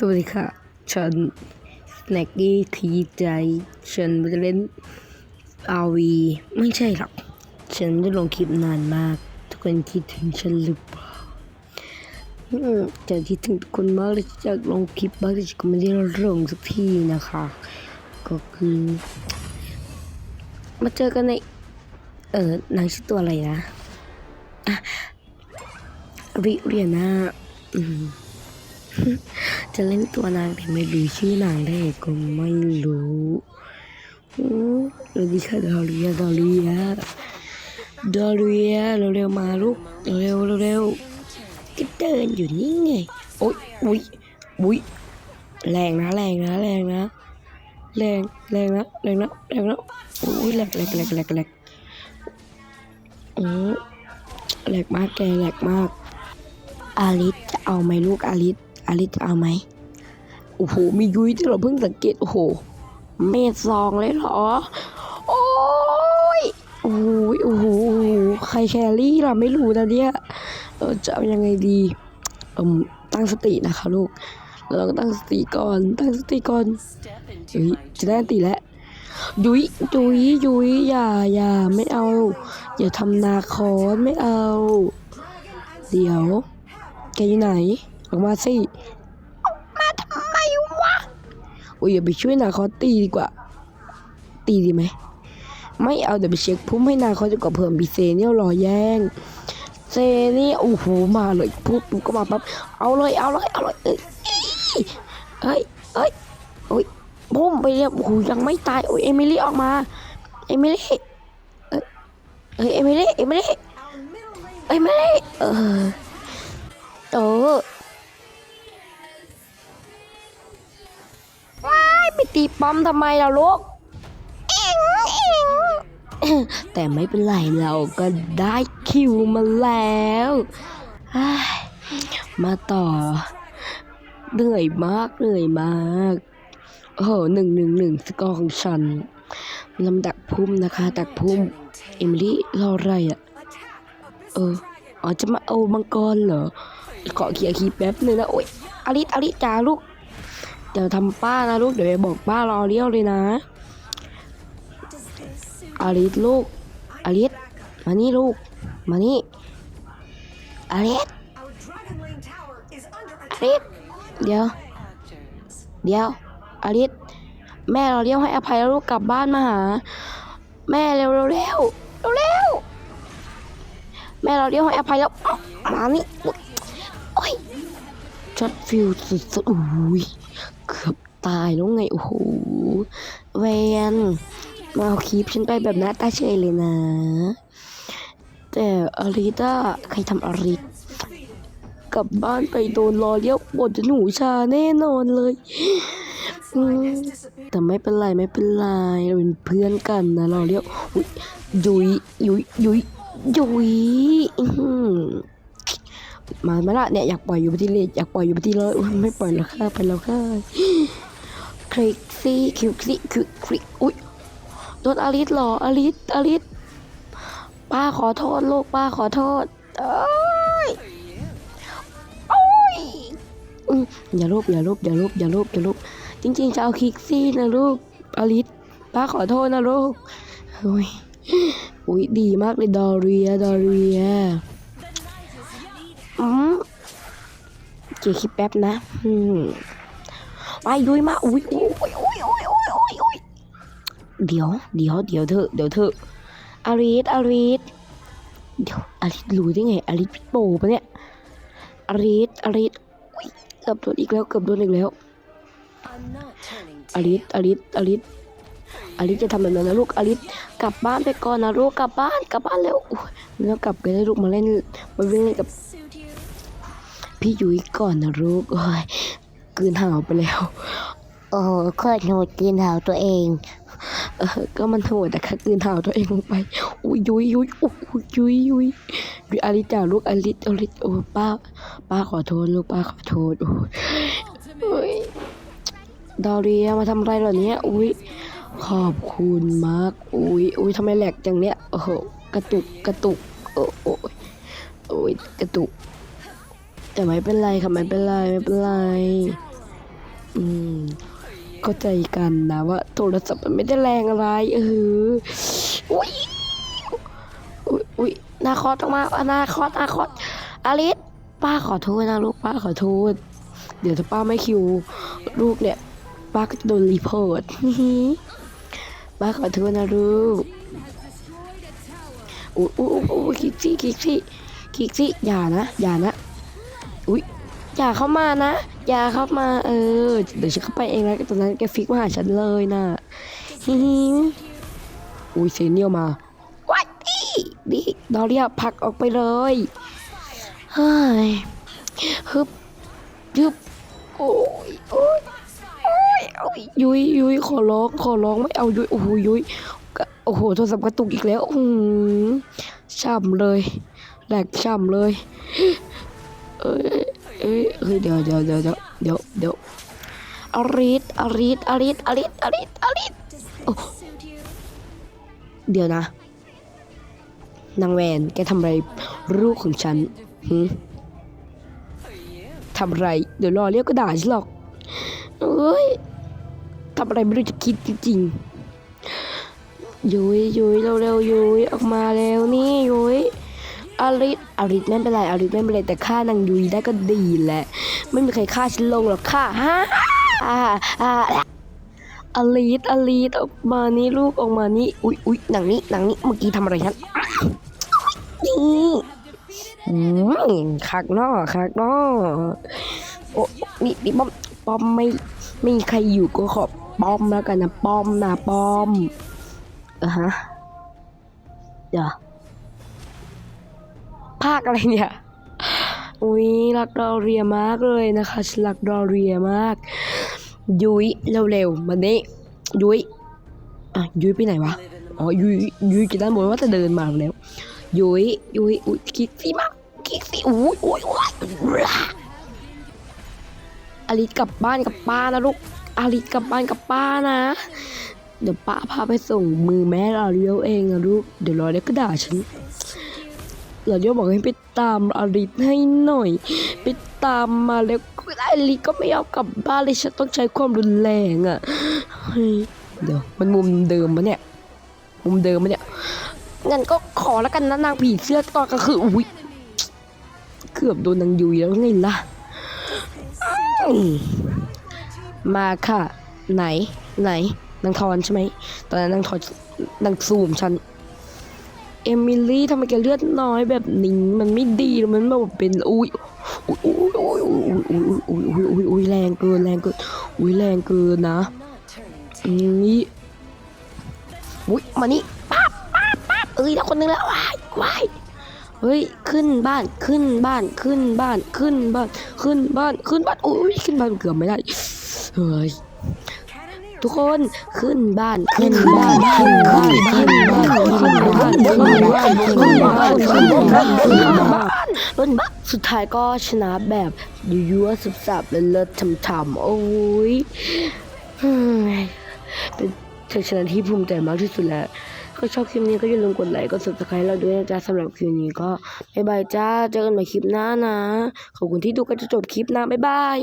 สวัสดีค่ะ ฉันสแน็กกี้ทีใจ ฉันจะเล่นอาวีไม่ใช่หรอก ฉันจะลงคลิปนานมาก ทุกคนคิดถึงฉันหรือเปล่าจะคิดถึงทุกคนมากเลยจะลงคลิปบ้างแต่ฉันก็ไม่ได้ลงสักทีนะคะ ก็คือ มาเจอกันใน เออนางชื่อตัวอะไรนะอะริเรียนาอืม จะเล่นตัวนางแต่ไม่รู้ชื่อนางได้ก็ไม่รู้อืมสวัสดีค่ะดอเรียดอเรียดอเรียเร็วๆมาลูกเร็วเร็วก็เดินอยู่นี่ไงโอ๊ยอุ๊ยอุ๊ยแรงนะแรงนะแรงนะแรงแรงนะแรงนะแรงนะอุ้ยแหลกแหลกแหลกแหลกแหลกอืมแหลกมากแกแหลกมาก อาลิสจะเอาไหมลูกอาลิส อาลิสจะเอาไหมโอ้โห มียุ้ยที่เราเพิ่งสังเกต โอ้โห เมดซองเลยเหรอ โอ้ย โอ้ยโอ้โหโอ้โหใครแครี่ล่ะไม่รู้นะเนี่ยเออจะเอายังไงดีเอมตั้งสตินะคะลูก เราต้องตั้งสติก่อน ตั้งสติก่อนเฮ้ยจะได้สติแล้ว ยุ้ยยุ้ยยุ้ยอย่าอย่าไม่เอา อย่าทำนาคอนไม่เอา เดี๋ยว แกอยู่ไหน ออกมาสิออกมาทำไมวะโอ้ยอย่าไปช่วยนาคอสตีดีกว่า ตีดีไหมไม่เอาเดี๋ยวไปเช็คพุ่มให้นาคอสดีกว่าเพิ่มบีเซเนี่ยรอแย่งเซนี่โอ้โหมาเลยปุ๊บปุ๊บก็มาปั๊บเอาเลยเอาเลยเอาเลยเอ้ยเอ้ยเอ้ยโอ้ยพุ่มไปเรียบโอ้โหยังไม่ตายโอ้ยเอมิลี่ออกมาเอมิลี่เอ้ยเอ้ยเอมิลี่เอมิลี่เอมิลี่เออเออ ไปตีป้อมทำไมล่ะลูกเอ็งเอ็งแต่ไม่เป็นไรเราก็ได้คิวมาแล้ว มาต่อ เหนื่อยมากเหนื่อยมาก โอ้โหหนึ่งหนึ่งหนึ่งสกอร์ของฉันลำดักพุ่มนะคะ ดักพุ่ม เอมิลี่รออะไรอะ เออ อ๋อ จะมาเอามังกรเหรอขอเคลียร์คีแป๊บหนึ่งนะ โอ๊ยอลิสอลิสจ้าลูก เดี๋ยวทำป้านะลูกเดี๋ยวบอกป้ารอเลี้ยวเลยนะอลิสลูกอลิสมานี่ลูก มานี่อลิสอ attack. ลิสเดี๋ยว เดี๋ยวอลิสแม่เราเลี้ยวให้อภัยแล้วลูกกลับบ้านมาหา แม่เร็วเร็วเร็วเร็วเร็วแม่เราเลี้ยวให้อภัยแล้วมานี่โอ้ยช็อตฟิลสุดๆอุ้ย ตายแล้วไง โอ้โหเวนมาเอาคลิปฉันไปแบบหน้าตาเฉยเลยนะ แต่อริต้าใครทำอริตกลับบ้านไปโดนรอเลี้ยวบทหนูชาแน่นอนเลย แต่ไม่เป็นไรไม่เป็นไรเราเป็นเพื่อนกันนะรอเลี้ยวยยุยยุยยุยยุยอื้อหือมาไหมล่ะเนี่ยอยากปล่อยอยู่ที่เลยอยากปล่อยอยู่ที่เลยไม่ปล่อยแล้วค่ะไปแล้วค่ะ ลิกซี่คิวซี่คิวคลิกอุ้ยโดนอลิสหรออลิสอลิสป้าขอโทษลูกป้าขอโทษเอ้ยโอ้ยอย่าลบอย่าลบอย่าลบอย่าลบอย่าลบจริงๆจะเอาคลิกซี่นะลูกอลิสป้าขอโทษนะลูกโอ้ยอุ้ยดีมากเลยดอเรียดอเรียอืมเกียคลิปแป๊บนะอืม ลุยมาอุ้ยอุ้ยอุ้ยอุ้ยอุ้ยอุ้ยอุ้ยเดี๋ยวเดี๋ยวเดี๋ยวเถอะเดี๋ยวเถอะอาริสอาริสเดี๋ยวอาริสรู้ได้ไงอาริสโปปะเนี่ยอาริสอาริสอุ้ยเกือบโดนอีกแล้วเกือบโดนอีกแล้วอาริสอาริสอาริสอาริสจะทำแบบนั้นนะลูกอาริสกลับบ้านไปก่อนนะลูกกลับบ้านกลับบ้านแล้วแล้วกลับกันได้ลูกมาเล่นมาเล่นกับพี่ยุ้ยก่อนนะลูกโอ้ย กืนหาวไปแล้ว โอ้โคตรโหดกืนหาวตัวเอง เออก็มันโหดแต่ค่ะกืนหาวตัวเองลงไป อุ้ยยุ้ยยุ้ยอุ้ยยุ้ยยุ้ยยุ้ยอลิจ่าลูกอลิอลิโอ้ป้า ป้าขอโทษลูกป้าขอโทษโอ้ยโอ้ยดอเรียมาทำอะไรเหรอเนี้อุ้ยขอบคุณมาก อุ้ยอุ้ยทำไมแหลกจังเนี้ยโอ้โหกระตุกกระตุกโอ้โอ้ยโอ้ยกระตุกแต่ไม่เป็นไรค่ะไม่เป็นไรไม่เป็นไร เข้าใจกันนะว่าโทรศัพท์มันไม่ได้แรงอะไรเอออุ้ยอุ้ยอุ้ยนาคอต้องมาอนาคอตนาคอตอลิสป้าขอโทษนะลูกป้าขอโทษ เดี๋ยวถ้าป้าไม่คิวลูกเนี่ย ป้าก็จะโดนรีพอร์ตป้าขอโทษนะลูกอุ้ยอุ้ยอุ้ยคิกซี่คิกซี่คิกซี่อย่านะ อย่านะ อย่าเข้ามานะ อย่าเข้ามา เออ เดี๋ยวฉันเข้าไปเองแล้วตอนนั้นแกฟิกมาหาฉันเลยนะฮิฮิอุ้ยเซเนียมาวัดดิดิดอเรียผลักออกไปเลยเฮ้ยฮึบฮึบโอ้ยโอ้ยโอ้ยโอ้ยยุยยุยขอร้องขอร้องไม่เอายุยโอ้โหยุยโอ้โหโทรศัพท์กระตุกอีกแล้วอืมช่ำเลยแหลกช่ำเลยเอ้ย เอ้ยเอ้ยเดี๋ยวเดี๋ยวเดี๋ยวเดี๋ยวเดี๋ยวเดี๋ยวอาริสอาริสอาริสอาริสอาริสอาริสเดี๋ยวนะนางแวนแกทำอะไรลูกของฉันหืทำอะไรเดี๋ยวรอเรียกก็ด่าฉันหรอกเอ้ยทำอะไรไม่รู้จะคิดจริงๆยุยยุยเร็วๆยุยออกมาแล้วนี่ยุยอาริส อาริสไม่เป็นไรอาริสไม่เป็นไรแต่ฆ่านางยุยได้ก็ดีแหละ ไม่มีใครฆ่าฉันลงหรอกค่ะฮะอ่าอ่าอาริสอาริสออกมานี่ลูกออกมานี่อุ้ยอุ้ยหนังนี้หนังนี้เมื่อกี้ทำอะไรฉันนี่คักนอคักนอโอ้นี่นี่ป้อมป้อมไม่ไม่มีใครอยู่ก็ขอป้อมแล้วกันนะป้อมนะป้อมเออฮะเดี๋ยว ภาคอะไรเนี่ยอุ้ยรักดอเรียมากเลยนะคะฉันรักดอเรียมาก ยุ้ยเร็วๆมานี่ยุ้ยอะยุ้ยไปไหนวะอ๋อยุ้ยยุ้ยกินด้านบนว่าจะเดินมาแล้ว ยุ้ยยุ้ยอุ้ยคิกซี่มากคิกซี่อุ้ยอุ้ยอุ้ยอลิสกลับบ้านกับป้านะลูกอลิสกลับบ้านกับป้านะ เดี๋ยวป้าพาไปส่งมือแม่เราเลี้ยวเองนะลูกเดี๋ยวรอเดี๋ยวก็ด่าฉัน เราโยบอกให้ไปตามอลิสให้หน่อย ไปตามมาแล้วอลิสก็ไม่เอากลับบ้านเลยฉันต้องใช้ความรุนแรงอะเดี๋ยวมันมุมเดิมมะเนี่ยมุมเดิมมะเนี่ยงั้นก็ขอแล้วกันนะนางผีเสื้อตอนกลางคืนอุ้ยเกือบโดนนางยุยแล้วไงล่ะมมาค่ะ ไหน ไหนนางทอนใช่ไหมตอนนั้นนางทอนนางซูมฉัน เอมิลี่ทำไมแกเลือดน้อยแบบนี้มันไม่ดีมันแบบเป็นอุ้ยอุ้ยอุ้ยอุ้ยอุ้ยอุ้ยอุ้ยอุ้ยอุ้ยแรงเกินแรงเกินอุ้ยแรงเกินนะนี่อุ้ยมานี่ป๊าบป๊าบป๊าบเอ้ยแล้วคนนึงแล้วว้ายว้ายเฮ้ยขึ้นบ้านขึ้นบ้านขึ้นบ้านขึ้นบ้านขึ้นบ้านขึ้นบ้านอุ้ยขึ้นบ้านเกือบไม่ได้เฮ้ย ทุกคนขึ้นบ้านขึ้นบ้านขึ้นบ้านขึ้นบ้านขึ้นบ้านขึ้นบ้านขึ้นบ้านขึ้นบ้านขึ้นบ้านบนบ้านสุดท้ายก็ชนะแบบยั่วๆสับและเลิศทำๆโอ้ยเฮ้ยเป็นชัยชนะที่ภูมิใจมากที่สุดแล้วก็ชอบคลิปนี้ก็อย่าลืมกดไลค์กด subscribe เราด้วยนะจ๊ะสำหรับคลิปนี้ก็บ๊ายบายจ้าเจอกันใหม่คลิปหน้านะ ขอบคุณที่ดูกันจนจบคลิปนะบ๊ายบาย